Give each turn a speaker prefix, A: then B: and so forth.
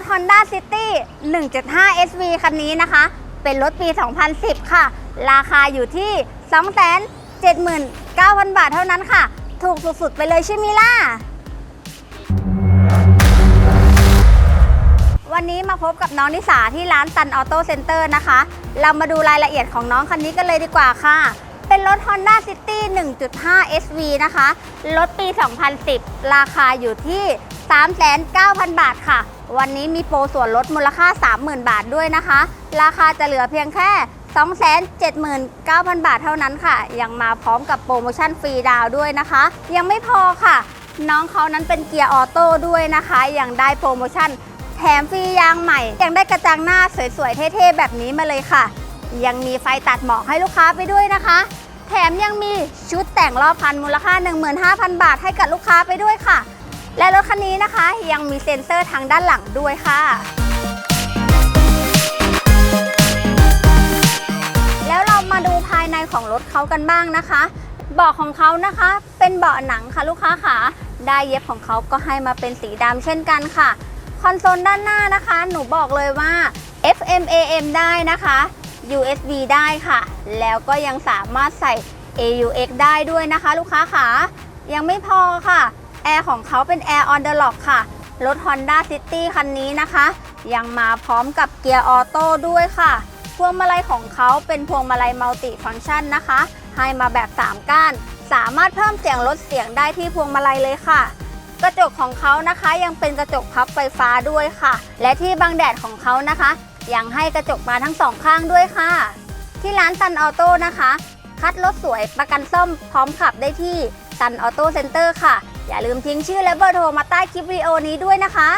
A: ถ Honda City 1.5 SV คันนี้นะคะ เป็นรถปี 2010 ค่ะ ราคาอยู่ที่ 279,000 บาทเท่านั้นค่ะ ถูกสุดๆไปเลยใช่ไหมล่ะ วันนี้มาพบกับน้องนิสาที่ร้านตันออโต้เซ็นเตอร์นะคะ เรามาดูรายละเอียดของน้องคันนี้กันเลยดีกว่าค่ะ เป็นรถ Honda City 1.5 SV นะคะ รถปี 2010 ราคาอยู่ที่3,900บาทค่ะ วันนี้มีโปรส่วนลดมูลค่า 30,000 บาทด้วยนะคะ ราคาจะเหลือเพียงแค่ 279,000 บาทเท่านั้นค่ะ ยังมาพร้อมกับโปรโมชั่นฟรีดาวด้วยนะคะ ยังไม่พอค่ะ น้องเขานั้นเป็นเกียร์ออโต้ด้วยนะคะ ยังได้โปรโมชั่นแถมฟรียางใหม่ ยังได้กระจังหน้าสวยๆ เท่ๆ แบบนี้มาเลยค่ะ ยังมีไฟตัดหมอกให้ลูกค้าไปด้วยนะคะ แถมยังมีชุดแต่งรอบพันมูลค่า 15,000 บาทให้กับลูกค้าไปด้วยค่ะ และรถคันนี้นะคะยังมีเซ็นเซอร์ทางด้านหลังด้วยค่ะแล้วเรามาดูภายในของรถเขากันบ้างนะคะ เบาะของเขานะคะ เป็นเบาะหนังค่ะลูกค้าขาได้เย็บของเขาก็ให้มาเป็นสีดำเช่นกันค่ะ คอนโซลด้านหน้านะคะ หนูบอกเลยว่า FM AM ได้นะคะ USB ได้ค่ะ แล้วก็ยังสามารถใส่ AUX ได้ด้วยนะคะ ลูกค้าขายังไม่พอค่ะ แอร์ของเขาเป็น Air on the lock ค่ะ รถ Honda City คันนี้นะคะ ยังมาพร้อมกับเกียร์ออโต้ด้วยค่ะ พวงมาลัยของเขาเป็นพวงมาลัยมัลติฟังก์ชันนะคะ ให้มาแบบ 3 ก้าน สามารถเพิ่มเสียงลดเสียงได้ที่พวงมาลัยเลยค่ะ กระจกของเขานะคะยังเป็นกระจกพับไฟฟ้าด้วยค่ะ และที่บังแดดของเขานะคะ ยังให้กระจกมาทั้งสองข้างด้วยค่ะ ที่ร้านตันออโต้นะคะ คัดรถสวยประกันซ่อมพร้อมขับได้ที่ตันออโต้เซ็นเตอร์ค่ะ อย่าลืมทิ้งชื่อและเบอร์โทรมาใต้คลิปวิดีโอนี้ด้วยนะคะ